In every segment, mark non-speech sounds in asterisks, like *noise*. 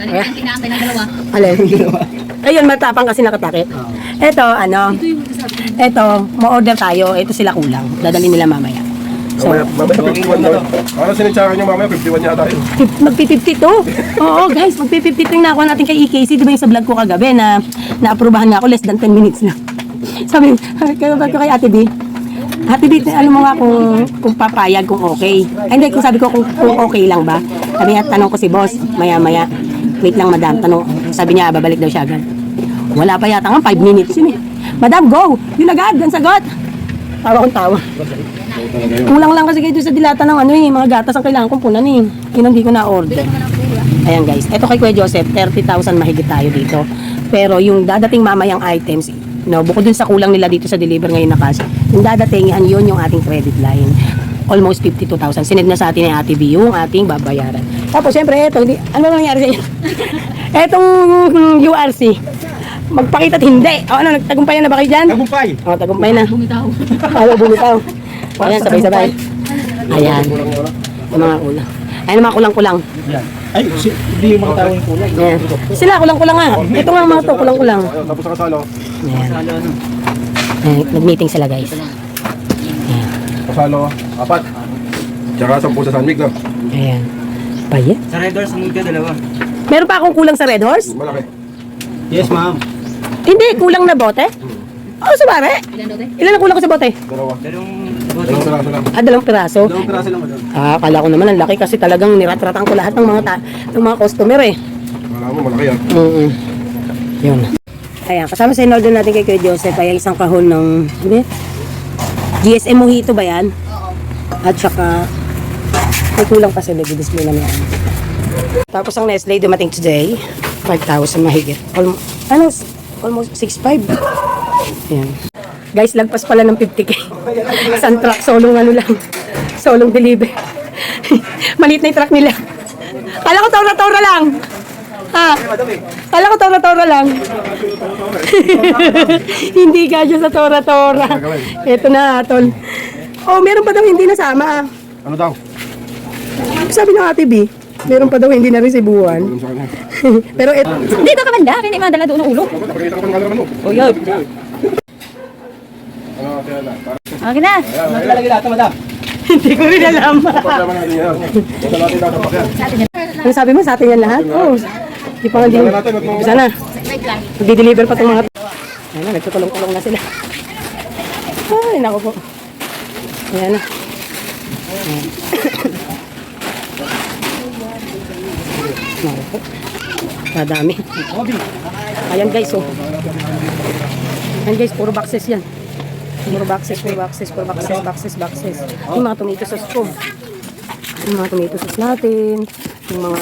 Kanina ang kinaantay ng dalawa. Alin? Ayun, matapang kasi nakatakit. Eto, ano, eto, ma-order tayo. Ito sila kulang. Dadali nila mamaya. So, Mamaya, mamaya 51 daw. Para sinitsakan niyo mamaya, 51 yata yun. magpi-52. Oo, guys, magpi-52 yung nakuha natin kay EKC. Di ba yung sa vlog ko kagabi na naaprubahan nga ako less than 10 minutes na. Sabi, *laughs* kaya ba ko kay Ate B? Ate B, ano mo nga kung, kung papayag, kung okay. Ay, hindi, kung sabi ko kung, kung okay lang ba. Sabi niya, tanong ko si boss, maya-maya. Wait lang, madam, tanong. Sabi niya, babalik daw siya agad. Wala pa yata nga, 5 minutes yun eh. Madam, go! Yun agad, gan sagot! Tawa kong tawa. Kulang lang kasi kayo sa dilata ng ano eh, mga gatas ang kailangan kong punan eh. Yun ang ko na-order. Ayan guys, eto kay Kuya Joseph, 30,000 mahigit tayo dito. Pero yung dadating mamayang items, no, bukod dun sa kulang nila dito sa deliver ngayon na cash, yung dadating, yun yung ating credit line. Almost 52,000. Sinend na sa atin ni Ate B yung ating babayaran. Tapos syempre, eto, hindi, ano ba nangyari sa inyo? *laughs* Etong mm, URC, magpakita at hindi. O ano, nagtagumpayan na ba kayo dyan? Tagumpay! O, tagumpay na. Bumitaw. Ayaw bumitaw. Ayan, sabay-sabay. Ayan, yung mga kulang. Ayan, yung mga kulang-kulang. Yan. Ay, si, hindi yung mga tao yung kulay. Ayan. Sila, kulang-kulang nga. Ito nga mga to, kulang-kulang. Tapos sa kasalo. Ayan. Ano? Ayan, Nag-meeting sila, guys. Kasalo, apat. Tsaka 10 sa San Mig, no? Ayan. Paya. Sa Red Doors, sumod ka dalawa. Meron pa akong kulang sa Red Horse? Malaki. Yes, ma'am. Hindi, kulang na bote? Oo, sa bare. Ilan ang kulang ko sa bote? Dalawa. Dalawang Dalawang piraso lang. Ah, dalawang piraso. Dalawang piraso lang. Ah, akala ko naman ang laki kasi talagang niratratan ko lahat ng mga ta- ng mga customer eh. Wala mo, malaki ah. Mm Yun. Ayan, kasama sa in-order natin kay Kuya Joseph ay isang kahon ng, ano yun? GSM Mojito ba yan? Oo. At saka, may kulang pa sila, display na yan. Tapos ang Nestle dumating today, 5,000 mahigit. Almo, ano, almost 6,500. Ayan. Guys, lagpas pala ng 50k. Isang truck, solong ano lang. Solong deliver. *laughs* Maliit na yung truck nila. Kala ko tora-tora lang. Ha? Kala ko tora-tora lang. *laughs* hindi ka siya sa tora-tora. Ito na, tol. Oh, meron pa daw hindi nasama. Ano daw? Sabi ng ate B, meron pa daw hindi. Alam sa kanya. Pero ito, Dito ka banda. Kaya madala doon ang ulo. Oh yun. Na. Okay na. Nakalagay lahat, madam. hindi ko rin alam. Ano sabi mo, sa atin yan lahat? Oo. Oh, di pa nga din. Bisa na. Magdi-deliver pa itong mga... Ayan na, nagtutulong-tulong na sila. Ay, naku po. Ayan na. Ayan. Naku po. Kadami. Ayan guys, oh. Ayan guys, puro boxes yan. Puro boxes, puro boxes, puro boxes, boxes, boxes. Yung mga tomato sauce ko. Yung mga tomato sauce natin. Yung mga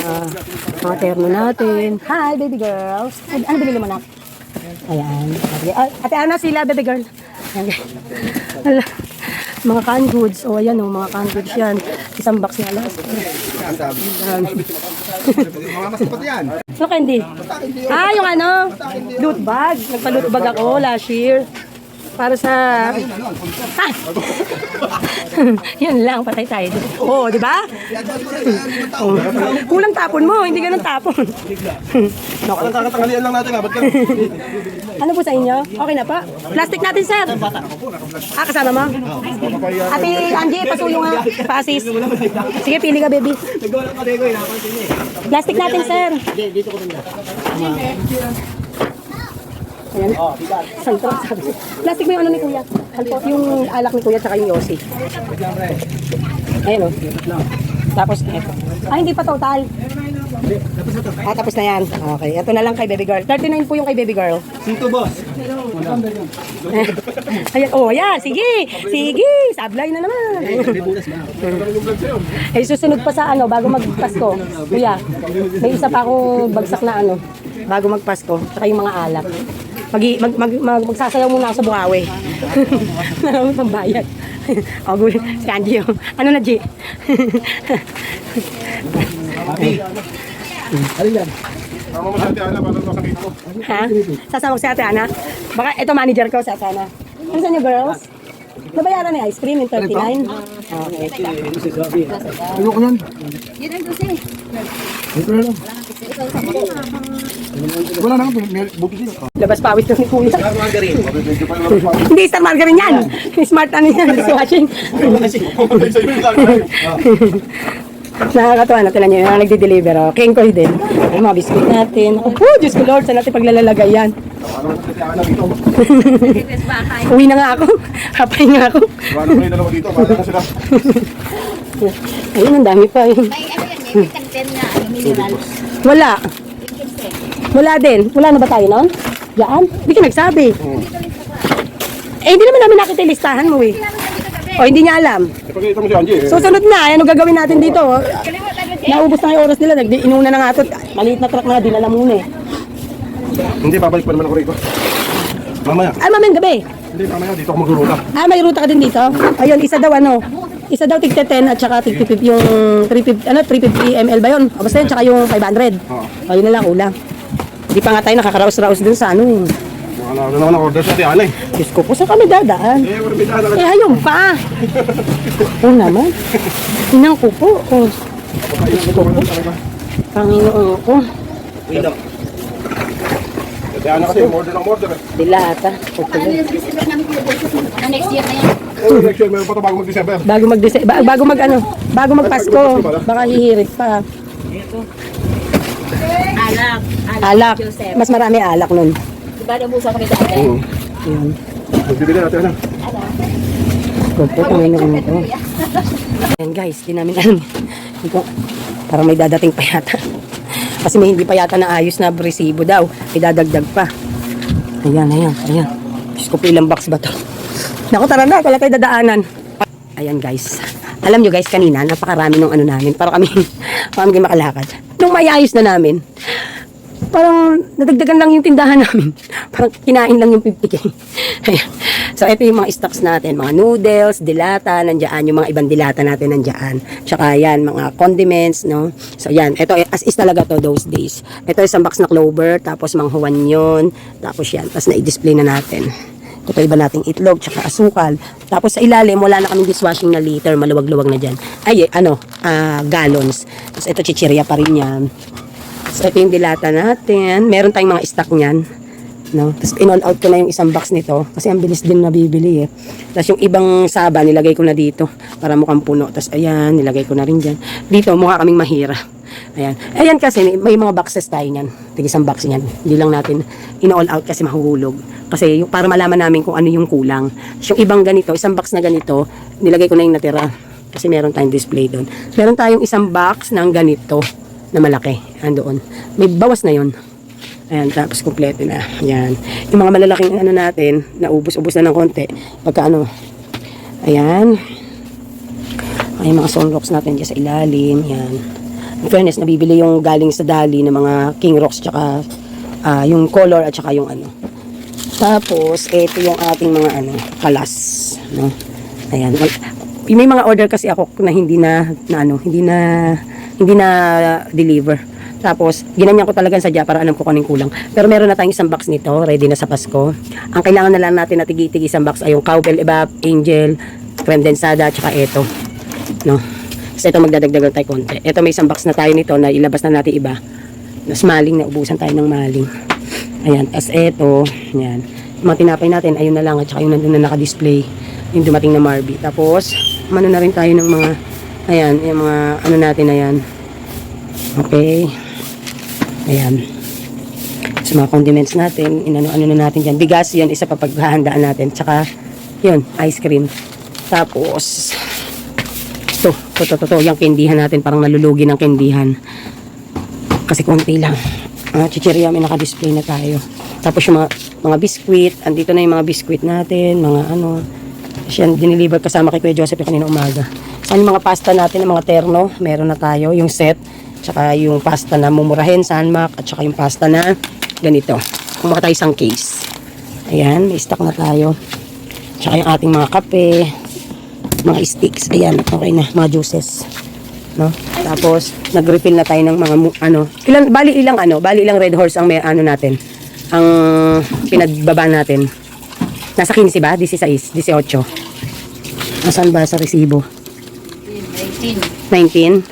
mga terno natin. Hi, baby girls. Ay, ano binili mo na? Ayan. Ay, Ate Ana, sila, baby girl. Ayan, guys. Hala. Mga canned goods. O, ayan, oh, mga canned goods yan. Isang box na alas. Ano candy? Ah, yung ano? Loot bag. Nagpa-loot bag ako last year. Para sa... *laughs* Ah! Yan lang, patay tayo. Oo, di ba? Oh. Kulang tapon mo, hindi ganun tapon. Naku. Parang kakatangalian lang natin ah. Ba't ka? Ano po sa inyo? Okay na pa? Plastic natin, sir. Ah, kasama mo? Ate Angie, pasuyo nga. Paasis. Sige, pili ka, baby. Plastic natin, sir. Dito ko. Ayan. Santo, sabi. Plastic mo yung ano ni Kuya. Alpo, yung alak ni Kuya tsaka yung Yossi. Ayan o. Tapos, eto. Ah, hindi pa total. Ah, tapos na yan. Okay, ito na lang kay baby girl. 39 po yung kay baby girl. Sito, boss. *laughs* Ayan, oh, yan. Sige. Sige. Sablay na naman. *laughs* Eh, susunod pa sa ano, bago magpasko. Kuya, may isa pa akong bagsak na ano, bago magpasko. Tsaka yung mga alak. Mag, mag, mag, mag, magsasayaw muna ako sa Bukawi. *laughs* Marami pang bayad. *laughs* o, gulo. Si Angie, oh. Ano na, G? Happy. *laughs* Alin yan? Tama mo sa ate Ana, para sa ha? Sasama ko si Ate Ana. Baka ito manager ko si Ate Ana. Ano sa inyo, girls? Nabayaran ni ice cream yung 39? Okay. Ito si Sophie. Yun ang eh. Ito na lang. Wala na, may buti din. Labas pawis na ni Kuya. Margarine. Naman pa. Hindi, star margarine yan. Smart ano yan, dishwashing. *laughs* Nakakatawa na, tinan nyo yung nagdi-deliver. Oh. Kengkoy din. Ay, mga biscuit natin. Ako po, Diyos ko Lord, saan natin paglalalagay yan? Ano. *laughs* Uwi na nga ako. Hapay nga ako. Wala na yung dalawa dito. Wala na sila. *laughs* Ayun, ang dami pa. Yun. May ano yan, may content na ano, mineral. Wala. Wala din. Wala na ba tayo nun? Diyan? Hindi ka nagsabi. Eh, hindi naman namin nakita yung listahan mo eh. O, hindi niya alam. Eh, pagkita mo si Angie. eh. Susunod na, ano gagawin natin dito? Naubos na yung oras nila. Inuna na nga ito. Maliit na truck na, dinala muna eh. Hindi, babalik pa naman ako rito. Mamaya. Ay, mamayang gabi. Hindi, mamaya dito ako magruruta. Ah, may ruta ka din dito? Ayun, isa daw ano? Isa daw tigte 10 at saka tigte 50 yung 350, ano, 350 ml ba yun? O basta yun, tsaka yung 500. Oo. Ayun na lang, ulang. Hindi pa nga tayo nakakaraos-raos dun sa ano eh. Wala na naman ang order sa Tiana eh. Diyos ko po, saan kami dadaan? Eh, wala may daan Eh, ayun pa. Oo naman. Inang ko po. Oh, Panginoon ko. Window. Tiana kasi, order ng order eh. Dilata. Ano next year na yan. Eh, next year, meron pa ito bago mag-December. Bago mag ba- bago mag ano, bago magpasko, baka hihirit pa. Alak. Alak. Joseph. Mas marami alak nun. Diba nabusa kami dati? Oo. Yun. Magbibili natin ano. Opo, Panginoon ko. Ayan guys, di namin alam. Parang may dadating pa yata. Kasi may hindi pa yata na ayos na resibo daw. May dadagdag pa. Ayan, ayan, ayan. Diyos ilang box ba to? Naku, tara na, wala tayo dadaanan. Ayan guys. Alam nyo guys, kanina, napakarami nung ano namin. Parang kami, *laughs* parang kami makalakad. Nung may ayos na namin, parang nadagdagan lang yung tindahan namin. *laughs* Parang kinain lang yung 50k. Ayan. so, ito yung mga stocks natin. Mga noodles, dilata, nandiyan. Yung mga ibang dilata natin nandiyan. Tsaka yan, mga condiments, no? So, yan. Ito, as is talaga to those days. Ito isang box na clover, tapos mga huwan yun. Tapos yan. Tapos na-display na natin. Ito iba nating itlog, tsaka asukal. Tapos sa ilalim, wala na kaming dishwashing na liter, maluwag-luwag na dyan. Ay, eh, ano, ah, gallons. Tapos ito, chichirya pa rin yan. So, ito yung dilata natin. Meron tayong mga stock niyan. No? Tapos, in-all out ko na yung isang box nito. Kasi ang bilis din nabibili eh. Tapos, yung ibang saba, nilagay ko na dito. Para mukhang puno. Tapos, ayan, nilagay ko na rin dyan. Dito, mukha kaming mahira. Ayan. Ayan kasi, may mga boxes tayo niyan. Tig isang box niyan. Hindi lang natin in-all out kasi mahuhulog. Kasi, yung, para malaman namin kung ano yung kulang. Tapos, yung ibang ganito, isang box na ganito, nilagay ko na yung natira. Kasi meron tayong display doon. Meron tayong isang box ng ganito na malaki. Andoon. May bawas na yon. Ayan, tapos kumpleto na. Ayan. Yung mga malalaking ano natin, naubos-ubos na ng konti. Pagka ano, ayan. Ay, mga sunrocks natin dyan sa ilalim. Ayan. In fairness, nabibili yung galing sa dali ng mga king rocks tsaka ah, yung color at tsaka yung ano. Tapos, ito yung ating mga ano, kalas. No? Ayan. May mga order kasi ako na hindi na, na ano, hindi na, hindi na deliver. Tapos, ginanyan ko talaga sa para alam ko kung kulang. Pero meron na tayong isang box nito, ready na sa Pasko. Ang kailangan na lang natin na tigi-tigi isang box ay yung cowbell evap, angel, creme densada, tsaka ito. No? Kasi ito magdadagdagan tayo konti. Ito may isang box na tayo nito na ilabas na natin iba. Mas maling na ubusan tayo ng maling. Ayan, as ito, yan. Yung mga tinapay natin, ayun na lang, at saka yung nandun na naka-display, yung dumating na Marby. Tapos, mano na rin tayo ng mga, ayan, yung mga, ano natin, ayan. Okay. Ayan. Sa mga condiments natin, inano-ano na natin dyan. Bigas, yan, isa pa paghahandaan natin. Tsaka, yun, ice cream. Tapos, ito, ito, ito, ito, yung kendihan natin, parang nalulugi ng kendihan. Kasi konti lang. Uh, chichirya, may naka-display na tayo. Tapos yung mga, mga biskwit, andito na yung mga biskwit natin, mga ano. Siya, diniliver kasama kay Kuya Joseph kanina umaga. Saan yung mga pasta natin, yung mga terno, meron na tayo, yung set, tsaka yung pasta na mumurahin, sanmak, at tsaka yung pasta na ganito. Kumuha tayo isang case. Ayan, may stock na tayo. Tsaka yung ating mga kape, mga sticks, ayan, okay na, mga juices. No? Tapos, nag-refill na tayo ng mga, ano, ilan, bali ilang, ano, bali ilang red horse ang may, ano natin, ang pinagbaba natin. Nasa 15 ba? 16, 18. Nasaan ba sa resibo? 19. 19.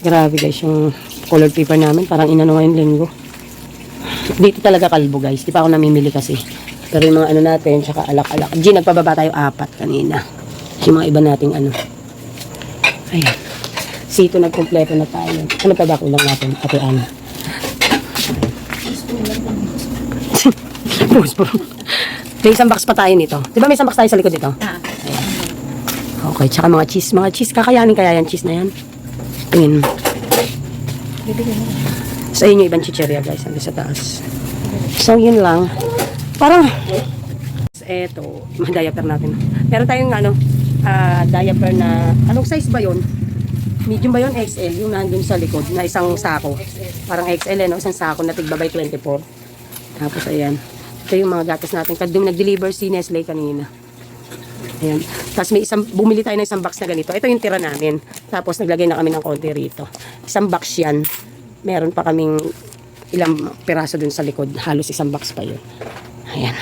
Grabe guys yung colored paper namin. Parang inano ngayong linggo. Dito talaga kalbo guys. Di pa ako namimili kasi. Pero yung mga ano natin, tsaka alak-alak. G, nagpababa tayo apat kanina. Yung mga iba nating ano. Ayan. Sito, nagkompleto na tayo. Ano pa ba kulang natin? Ate Ana. *laughs* Pause po. May isang box pa tayo nito. Di ba may isang box tayo sa likod nito? Ah. Okay, tsaka mga cheese. Mga cheese, kakayanin kaya yan cheese na yan? Tingin mo. Sa inyo ibang chicheria guys, nandun sa taas. So, yun lang. Parang, eto, diaper natin. Meron tayong ano, ah, diaper na, anong size ba yun? Medium ba yun? XL, yung nandun sa likod, na isang sako. Parang XL, eh, no? isang sako na tigbabay 24. Tapos, ayan. Ito yung mga gatas natin. Kadum nag-deliver si Nestle kanina. Ayan. Tapos may isang, bumili tayo ng isang box na ganito. Ito yung tira namin. Tapos naglagay na kami ng konti rito. Isang box yan. Meron pa kaming ilang piraso dun sa likod. Halos isang box pa yun. Ayan.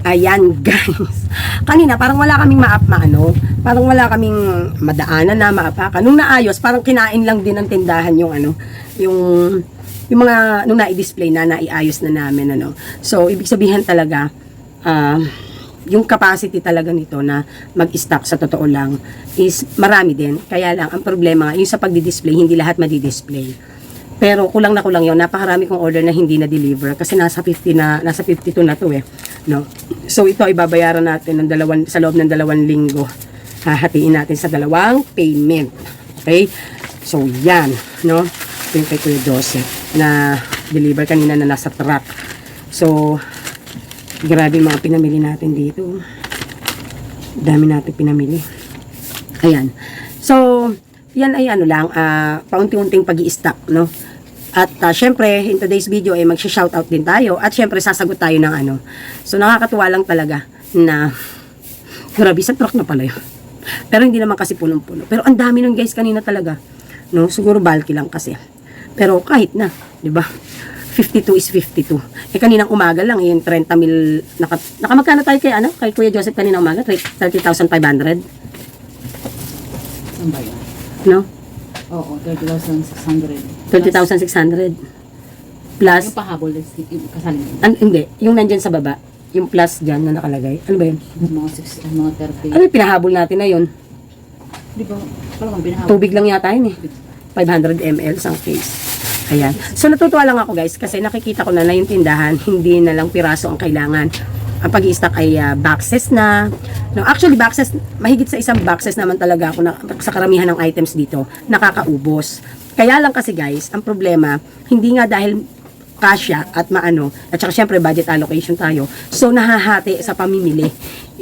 Ayan *laughs* guys. Kanina parang wala kaming maap maano. Parang wala kaming madaanan na maapakan. Nung naayos, parang kinain lang din ng tindahan yung ano, yung yung mga nung na-display na naiayos na namin ano. So ibig sabihin talaga ah, yung capacity talaga nito na mag-stock sa totoo lang is marami din. Kaya lang ang problema yung sa pagdi-display hindi lahat madi-display. Pero kulang na kulang yun. Napakarami kong order na hindi na-deliver kasi nasa 50 na, nasa 52 na to eh. No? So ito ay babayaran natin ng dalawan, sa loob ng dalawang linggo. Hahatiin natin sa dalawang payment. Okay? So yan. No? Ito yung kay Kuya Joseph na deliver kanina na nasa truck. So, grabe mga pinamili natin dito. Dami natin pinamili. Ayan. So, yan ay ano lang, ah, paunti-unting pag stock no? At ah, syempre, in today's video ay magsha-shoutout din tayo at syempre sasagot tayo ng ano. So, nakakatuwa lang talaga na *laughs* grabe sa truck na pala yun. Pero hindi naman kasi punong-puno. Pero ang dami nun guys kanina talaga. No, siguro bulky lang kasi. Pero kahit na, 'di ba? 52 is 52. Eh kaninang umaga lang yung 30 mil naka, nakamagkano tayo kay ano? Kay Kuya Joseph kaninang umaga, 30,500, Saan ba no? Oo, 30,600. 30,600 plus Yung pahabol, yung kasaling yun. an, hindi, yung nandyan sa baba, yung plus dyan na nakalagay. Ano ba yun? Mga 6, mga 30. Ano yung pinahabol natin na yun? Di ba? Parang ang binahabol. Tubig lang yata yun eh. 500 ml ang case. Ayan. So natutuwa lang ako guys kasi nakikita ko na na yung tindahan, hindi na lang piraso ang kailangan. Ang pag stock ay ah, boxes na. No, actually boxes, mahigit sa isang boxes naman talaga ako na, sa karamihan ng items dito, nakakaubos. Kaya lang kasi guys, ang problema, hindi nga dahil kasya at maano at saka syempre budget allocation tayo so nahahati sa pamimili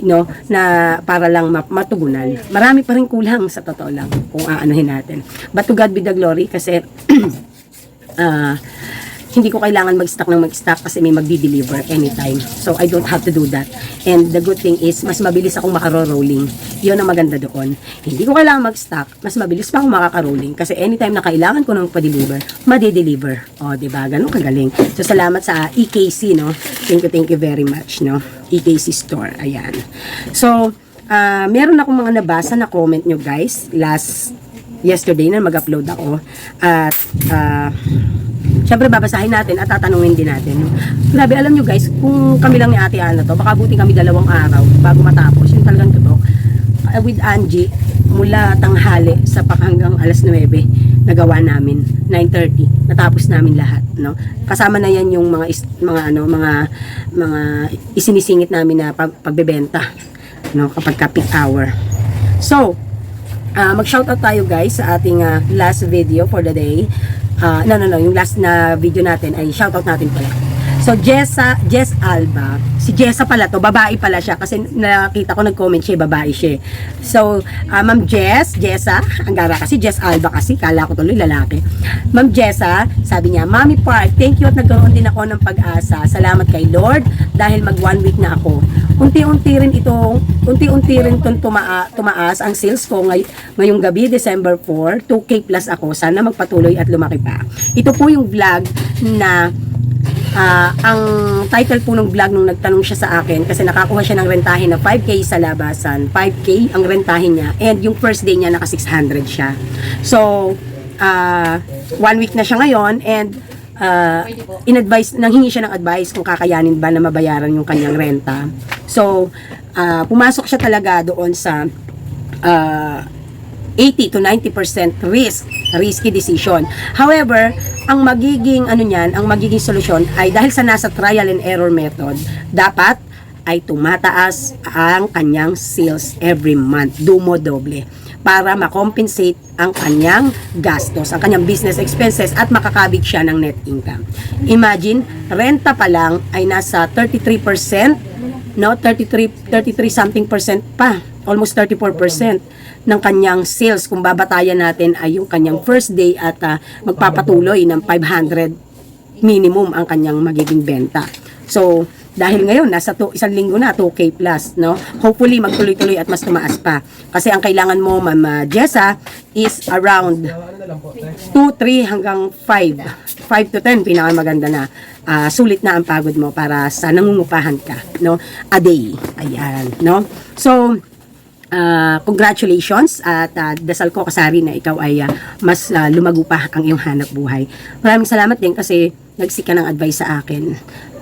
no na para lang ma- matugunan marami pa rin kulang sa totoo lang kung aanuhin natin but to God be the glory kasi *clears throat* ah, hindi ko kailangan mag-stock ng mag-stock kasi may magdi-deliver anytime. So, I don't have to do that. And the good thing is, mas mabilis akong makaro-rolling. Yun ang maganda doon. Hindi ko kailangan mag-stock, mas mabilis pa akong makaka-rolling. Kasi anytime na kailangan ko nang pa-deliver, madi-deliver. O, di ba? Ganun kagaling. So, salamat sa EKC, no? Thank you, thank you very much, no? EKC Store. Ayan. So, ah, meron akong mga nabasa na comment nyo, guys. Last yesterday na mag-upload ako. At, ah, Siyempre babasahin natin at tatanungin din natin. Grabe, alam nyo guys, kung kami lang ni Ate Ana to, baka buti kami dalawang araw bago matapos. Yung talagang totoo. Uh, with Angie, mula tanghali sa pak hanggang alas 9, nagawa namin. 9.30, natapos namin lahat. No? Kasama na yan yung mga, is, mga, ano, mga, mga isinisingit namin na pag, pagbebenta. No? Kapag ka peak hour. So, Ah, mag-shoutout tayo guys sa ating ah, last video for the day. Ah, no, no, no. Yung last na video natin ay shoutout natin pala. So, Jessa, Jess Alba. Si Jessa pala to, babae pala siya kasi nakita ko nag-comment siya, babae siya. So, ah, Ma'am Jess, Jessa, ang gara kasi Jess Alba kasi, kala ko tuloy lalaki. Ma'am Jessa, sabi niya, Mami Park, thank you at nagkaroon din ako ng pag-asa. Salamat kay Lord dahil mag one week na ako. Unti-unti rin itong, unti-unti rin itong tumaa, tumaas ang sales ko ngay, ngayong gabi, December 4, 2K plus ako. Sana magpatuloy at lumaki pa. Ito po yung vlog na Ah, ang title po ng vlog nung nagtanong siya sa akin kasi nakakuha siya ng rentahin na 5k sa labasan 5k ang rentahin niya and yung first day niya naka 600 siya so ah, one week na siya ngayon and uh, in-advise, nanghingi siya ng advice kung kakayanin ba na mabayaran yung kanyang renta. So, ah, pumasok siya talaga doon sa ah, 80 to 90% risk, risky decision. However, ang magiging ano niyan, ang magiging solusyon ay dahil sa nasa trial and error method, dapat ay tumataas ang kanyang sales every month, dumo-doble para makompensate ang kanyang gastos, ang kanyang business expenses at makakabig siya ng net income. Imagine, renta pa lang ay nasa 33%, no? 33 33 something percent pa, almost 34% ng kanyang sales kung babatayan natin ay yung kanyang first day at ah, magpapatuloy ng 500 minimum ang kanyang magiging benta. So, dahil ngayon, nasa to, isang linggo na, 2K plus, no? Hopefully, magtuloy-tuloy at mas tumaas pa. Kasi ang kailangan mo, Ma'am ah, Jessa, is around 2, 3 hanggang 5. 5 to 10, pinakamaganda na. Ah, sulit na ang pagod mo para sa nangungupahan ka, no? A day. Ayan, no? So, Ah, congratulations at ah, dasal ko kasari na ikaw ay ah, mas ah, lumago pa ang iyong hanap buhay. Maraming salamat din kasi nagsika ng advice sa akin.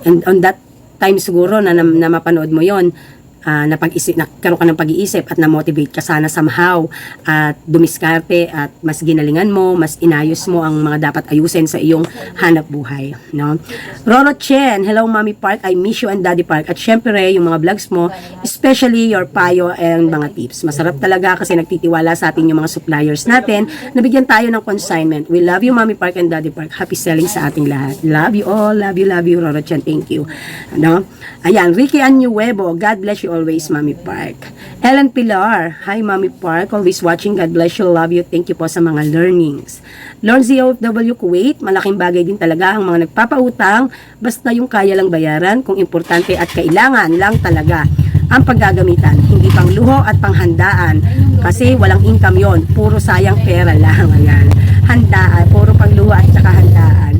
And on that time siguro na, na, na mapanood mo yon ah, napag-isip, nagkaroon ka ng pag-iisip at na-motivate ka sana somehow at dumiskarte at mas ginalingan mo, mas inayos mo ang mga dapat ayusin sa iyong hanap buhay. No? Roro Chen, hello Mommy Park, I miss you and Daddy Park. At syempre, yung mga vlogs mo, especially your payo and mga tips. Masarap talaga kasi nagtitiwala sa atin yung mga suppliers natin. Nabigyan tayo ng consignment. We love you Mommy Park and Daddy Park. Happy selling sa ating lahat. Love you all. Love you, love you, Roro Chen. Thank you. Ano? Ayan, Ricky Anuevo. God bless you always, Mommy Park. Ellen Pilar. Hi, Mommy Park. Always watching. God bless you. Love you. Thank you po sa mga learnings. Lord ZOFW Kuwait. Malaking bagay din talaga ang mga nagpapautang. Basta yung kaya lang bayaran. Kung importante at kailangan lang talaga ang paggagamitan. Hindi pang luho at panghandaan. Kasi walang income yon Puro sayang pera lang. Ayan. Handaan. Puro pang luho at saka handaan.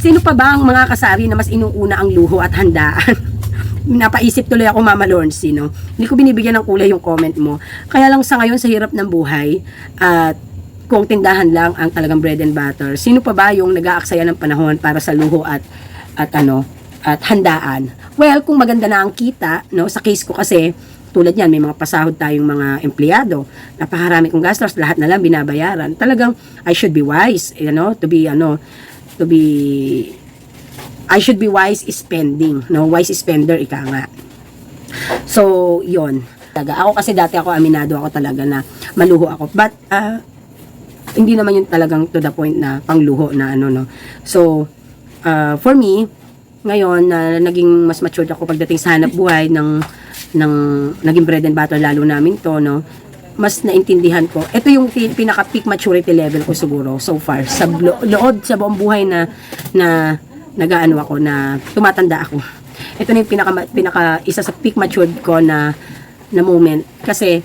Sino pa ba ang mga kasari na mas inuuna ang luho at handaan? *laughs* Napaisip tuloy ako, Mama Lorncy, no? Hindi ko binibigyan ng kulay yung comment mo. Kaya lang sa ngayon, sa hirap ng buhay, at kung tindahan lang ang talagang bread and butter, sino pa ba yung nag-aaksaya ng panahon para sa luho at at ano, at handaan? Well, kung maganda na ang kita, no, sa case ko kasi, tulad yan, may mga pasahod tayong mga empleyado, napakarami kong gastos, lahat na lang binabayaran. Talagang, I should be wise, you know, to be, ano, to be I should be wise spending, no? Wise spender, ika nga. So, yon. Talaga. Ako kasi dati ako, aminado ako talaga na maluho ako. But, ah, hindi naman yun talagang to the point na pangluho na ano, no? So, ah, for me, ngayon na naging mas matured ako pagdating sa hanap buhay ng ng naging bread and butter lalo namin to no mas naintindihan ko. Ito yung pi- pinaka peak maturity level ko siguro so far sa lo- loob sa buong buhay na na nagaano ako na tumatanda ako. Ito na yung pinaka pinaka isa sa peak matured ko na na moment kasi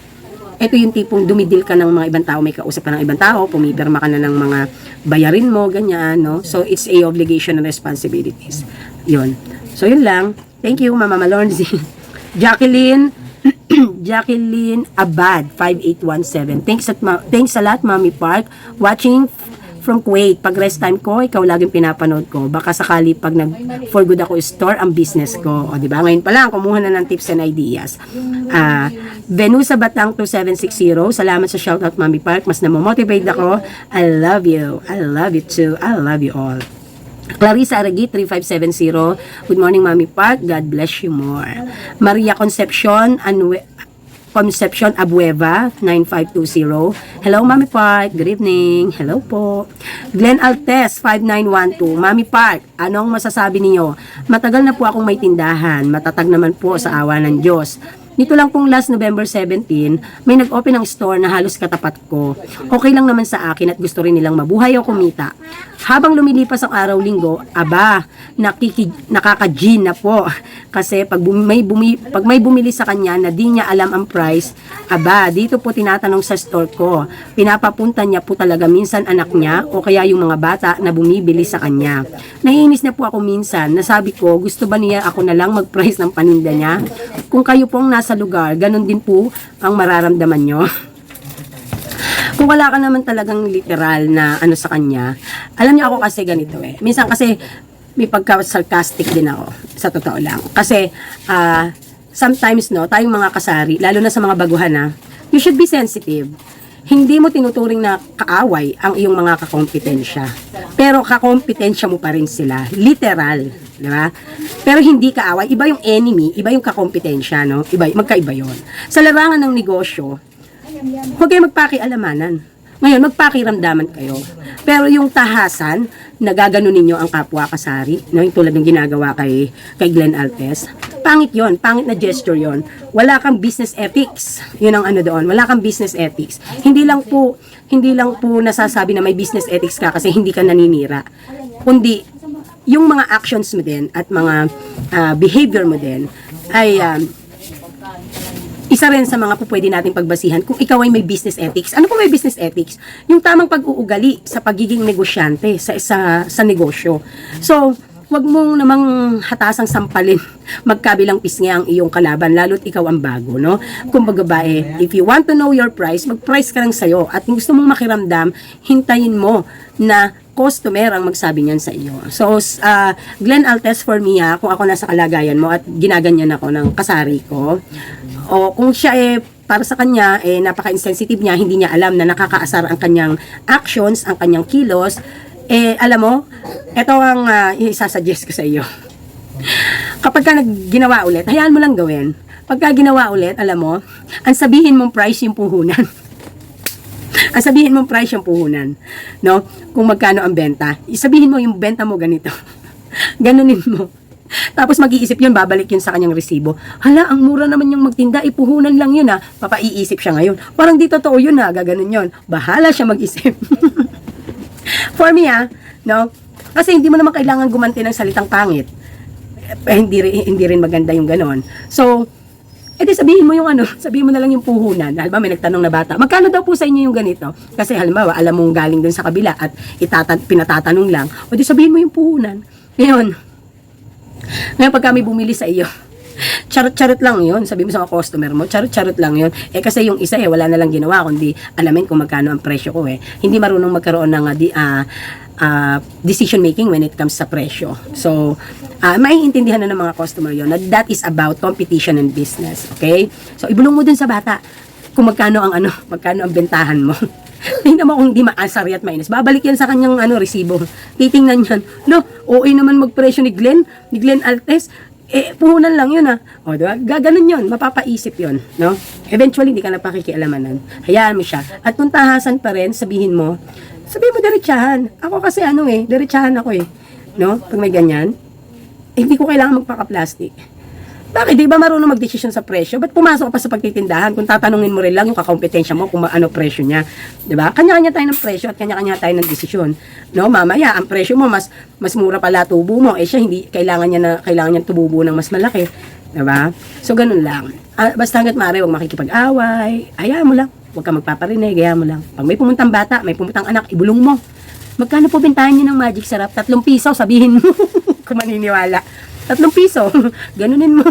ito yung tipong dumidil ka ng mga ibang tao, may kausap ka ng ibang tao, pumipirma ka na ng mga bayarin mo, ganyan, no? So, it's a obligation and responsibilities. Yun. So, yun lang. Thank you, Mama Malonzi. *laughs* Jacqueline, *clears throat* Jacqueline Abad 5817. Thanks at ma- thanks sa lahat Mami Park watching from Kuwait. Pag rest time ko, ikaw laging pinapanood ko. Baka sakali pag nag for good ako store ang business ko. O di ba? Ngayon pa lang kumuha na ng tips and ideas. Ah, Venusa Batang 2760. Salamat sa shoutout Mami Park. Mas namomotivate ako. I love you. I love you too. I love you all. Clarissa Aragui, 3570. Good morning, Mami Park. God bless you more. Maria Concepcion, Anwe Concepcion Abueva, 9520. Hello, Mami Park. Good evening. Hello po. Glenn Altes, 5912. Mami Park, anong masasabi niyo? Matagal na po akong may tindahan. Matatag naman po sa awa ng Diyos. Nito lang pong last November 17, may nag-open ng store na halos katapat ko. Okay lang naman sa akin at gusto rin nilang mabuhay o kumita. Habang lumilipas ang araw-linggo, aba, nakiki, nakaka-G na po. Kasi pag bumi, may, bumi, pag may bumili sa kanya na di niya alam ang price, aba, dito po tinatanong sa store ko. Pinapapunta niya po talaga minsan anak niya o kaya yung mga bata na bumibili sa kanya. Naiinis na po ako minsan. Nasabi ko, gusto ba niya ako na lang mag-price ng paninda niya? Kung kayo pong nasa lugar, ganun din po ang mararamdaman nyo. Kung wala ka naman talagang literal na ano sa kanya, alam niyo ako kasi ganito eh. Minsan kasi may pagka-sarcastic din ako, sa totoo lang. Kasi, ah, sometimes no, tayong mga kasari, lalo na sa mga baguhan na, you should be sensitive. Hindi mo tinuturing na kaaway ang iyong mga kakompetensya. Pero kakompetensya mo pa rin sila. Literal. Di ba? Pero hindi kaaway. Iba yung enemy, iba yung kakompetensya, no? Iba, magkaiba yon. Sa larangan ng negosyo, huwag kayo magpakialamanan. Ngayon, magpakiramdaman kayo. Pero yung tahasan, nagagano ninyo ang kapwa kasari, no? yung tulad ng ginagawa kay, kay Glenn Altes, pangit yon pangit na gesture yon Wala kang business ethics. Yun ang ano doon, wala kang business ethics. Hindi lang po, hindi lang po nasasabi na may business ethics ka kasi hindi ka naninira. Kundi, yung mga actions mo din at mga ah, behavior mo din ay um, isa rin sa mga po pwede nating pagbasihan kung ikaw ay may business ethics. Ano po may business ethics? Yung tamang pag-uugali sa pagiging negosyante sa sa, sa negosyo. So, wag mong namang hatasang sampalin. *laughs* Magkabilang pisngi ang iyong kalaban lalo't ikaw ang bago no? Kumbaga ba eh if you want to know your price mag-price ka lang sa'yo. At kung gusto mong makiramdam hintayin mo na customer ang magsabi niyan sa iyo. So, ah, Glenn Altes for me ha, kung ako nasa kalagayan mo at ginaganyan ako ng kasari ko, o kung siya eh, para sa kanya, eh, napaka-insensitive niya, hindi niya alam na nakakaasar ang kanyang actions, ang kanyang kilos, eh, alam mo, ito ang uh, isasuggest ko sa iyo. Kapag ka ginawa ulit, hayaan mo lang gawin. Pagka ginawa ulit, alam mo, ang sabihin mong price yung puhunan. *laughs* ang sabihin mong price yung puhunan. No? Kung magkano ang benta. Isabihin mo yung benta mo ganito. *laughs* Ganunin mo. Tapos mag-iisip yun, babalik yun sa kanyang resibo. Hala, ang mura naman yung magtinda, ipuhunan lang yun ha. Papaiisip siya ngayon. Parang di totoo yun ha, gaganon yun. Bahala siya mag-isip. *laughs* For me ha, no? Kasi hindi mo naman kailangan gumanti ng salitang pangit. Eh, hindi, hindi rin maganda yung ganon. So, edi sabihin mo yung ano, *laughs* sabihin mo na lang yung puhunan. Halimbawa, may nagtanong na bata, magkano daw po sa inyo yung ganito? Kasi halimbawa, alam mong galing dun sa kabila at itatan, pinatatanong lang. O di sabihin mo yung puhunan. Ngayon, ngayon pag kami bumili sa iyo, charot-charot lang yun. Sabi mo sa mga customer mo, charot-charot lang yun. Eh kasi yung isa eh, wala na lang ginawa kundi alamin kung magkano ang presyo ko eh. Hindi marunong magkaroon ng ah, ah, decision making when it comes sa presyo. So, ah maiintindihan na ng mga customer yon na that is about competition and business. Okay? So, ibulong mo dun sa bata kung magkano ang ano, magkano ang bentahan mo. *laughs* Tingnan mo kung di maasari at mainis. Babalik yan sa kanyang ano, resibo. Titingnan yan. No, okay naman magpresyo ni Glenn, ni Glenn Altes. Eh, puhunan lang yun ah. O, diba? Gaganon yun. Mapapaisip yun. No? Eventually, hindi ka na pakikialamanan. Hayaan mo siya. At kung tahasan pa rin, sabihin mo, sabihin mo diretsahan. Ako kasi ano eh, diretsahan ako eh. No? Pag may ganyan, eh, hindi ko kailangan magpaka-plastic. Bakit? Di ba marunong mag-decision sa presyo? Ba't pumasok ka pa sa pagtitindahan? Kung tatanungin mo rin lang yung kakompetensya mo kung ano presyo niya. Di ba? Kanya-kanya tayo ng presyo at kanya-kanya tayo ng desisyon. No, mamaya, ang presyo mo mas mas mura pala tubo mo. Eh siya hindi kailangan niya na kailangan niya tububo ng mas malaki. Di ba? So ganun lang. Ah, basta hanggat maaari, huwag makikipag-away. Hayaan mo lang. Huwag ka magpaparinig, hayaan mo lang. Pag may pumuntang bata, may pumuntang anak, ibulong mo. Magkano po bentahan niyo ng magic sarap? Tatlong piso, sabihin mo. *laughs* kung maniniwala. Tatlong piso. *laughs* Ganunin mo.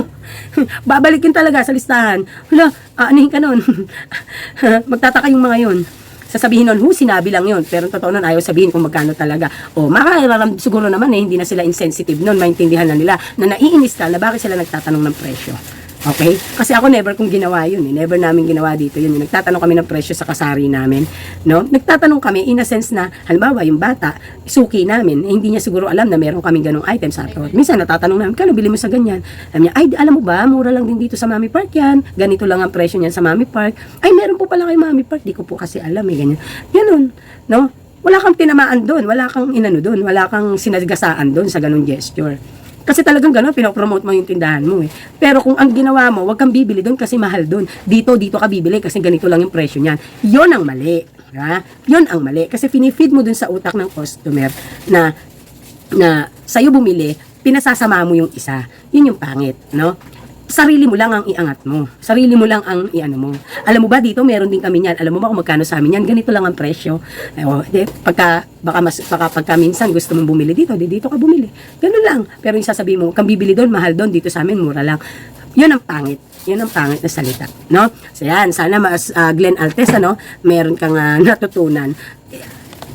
*laughs* Babalikin talaga sa listahan. Hala, aanihin ka nun. *laughs* Magtataka yung mga yun. Sasabihin nun, hu, sinabi lang yun. Pero totoo nun, ayaw sabihin kung magkano talaga. O, makakararam siguro naman eh, hindi na sila insensitive nun. Maintindihan na nila na naiinis na bakit sila nagtatanong ng presyo. Okay? Kasi ako never kong ginawa yun eh. Never namin ginawa dito yun. Yung Nagtatanong kami ng presyo sa kasari namin. No? Nagtatanong kami in a sense na, halimbawa, yung bata, suki namin, eh, hindi niya siguro alam na meron kaming ganong item sa atin. Minsan natatanong namin, kano bili mo sa ganyan? Alam niya, ay, alam mo ba, mura lang din dito sa Mami Park yan. Ganito lang ang presyo niyan sa Mami Park. Ay, meron po pala kay Mami Park. Di ko po kasi alam eh, ganyan. Ganun. No? Wala kang tinamaan doon, wala kang inano doon, wala kang sinagasaan doon sa ganung gesture. Kasi talagang gano'n, pinopromote mo yung tindahan mo eh. Pero kung ang ginawa mo, wag kang bibili doon kasi mahal doon. Dito, dito ka bibili kasi ganito lang yung presyo niyan. Yon ang mali. Ha? Yon ang mali. Kasi finifeed mo doon sa utak ng customer na na sa'yo bumili, pinasasama mo yung isa. Yun yung pangit, no? Sarili mo lang ang iangat mo. Sarili mo lang ang iano mo. Alam mo ba dito, meron din kami niyan. Alam mo ba kung magkano sa amin yan? Ganito lang ang presyo. Eh, oh, di, pagka, baka, mas, baka pagka minsan gusto mong bumili dito, di dito ka bumili. Ganun lang. Pero yung sasabihin mo, kang bibili doon, mahal doon, dito sa amin, mura lang. Yun ang pangit. Yun ang pangit na salita, no? So yan, sana mas ah, Glenn Altes, ano, meron kang ah, *laughs* natutunan.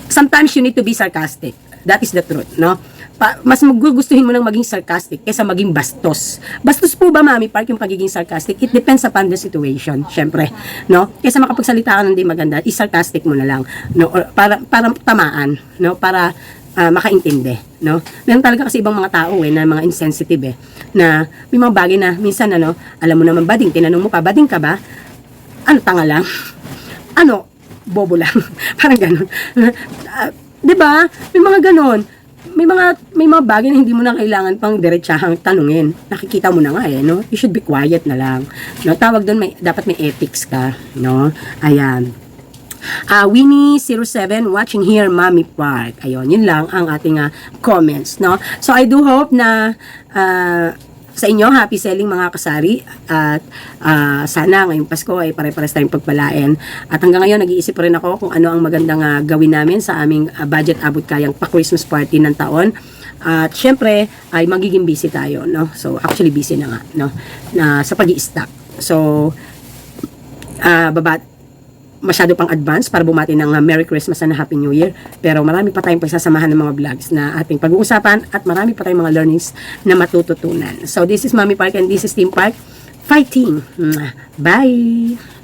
Sometimes you need to be sarcastic. That is the truth, no? Pa, mas magugustuhin mo nang maging sarcastic kaysa maging bastos. Bastos po ba, Mami Park, yung pagiging sarcastic? It depends upon the situation, syempre, no? Kaysa makapagsalita ka ng di maganda, is-sarcastic mo na lang, no? Or para, para tamaan, no? Para ah, makaintindi, no? Meron talaga kasi ibang mga tao eh, na mga insensitive eh, na may mga bagay na minsan ano, alam mo naman bading, tinanong mo pa, bading ka ba? Ano, tanga lang? Ano, bobo lang. *laughs* Parang ganun. *laughs* Ah, 'Di? May mga ganun. May mga may mga bagay na hindi mo na kailangan pang diretsahang tanungin. Nakikita mo na nga eh, no? You should be quiet na lang. No, tawag doon may dapat may ethics ka, no? Ayan. Ah, Winnie07 watching here Mommy Park. Ayun, yun lang ang ating ah, comments, no? So I do hope na ah, sa inyo, happy selling mga kasari at ah, sana ngayong Pasko ay pare-pares tayong pagpalain. At hanggang ngayon, nag-iisip pa rin ako kung ano ang magandang ah, gawin namin sa aming ah, budget abot kayang pa-Christmas party ng taon. At syempre, ay magiging busy tayo, no? So, actually busy na nga, no? Na, sa pag stock So, ah baba, masyado pang advance para bumati ng uh, Merry Christmas and Happy New Year. Pero marami pa tayong pagsasamahan ng mga vlogs na ating pag-uusapan at marami pa tayong mga learnings na matututunan. So this is Mami Park and this is Team Park. Fighting! Bye!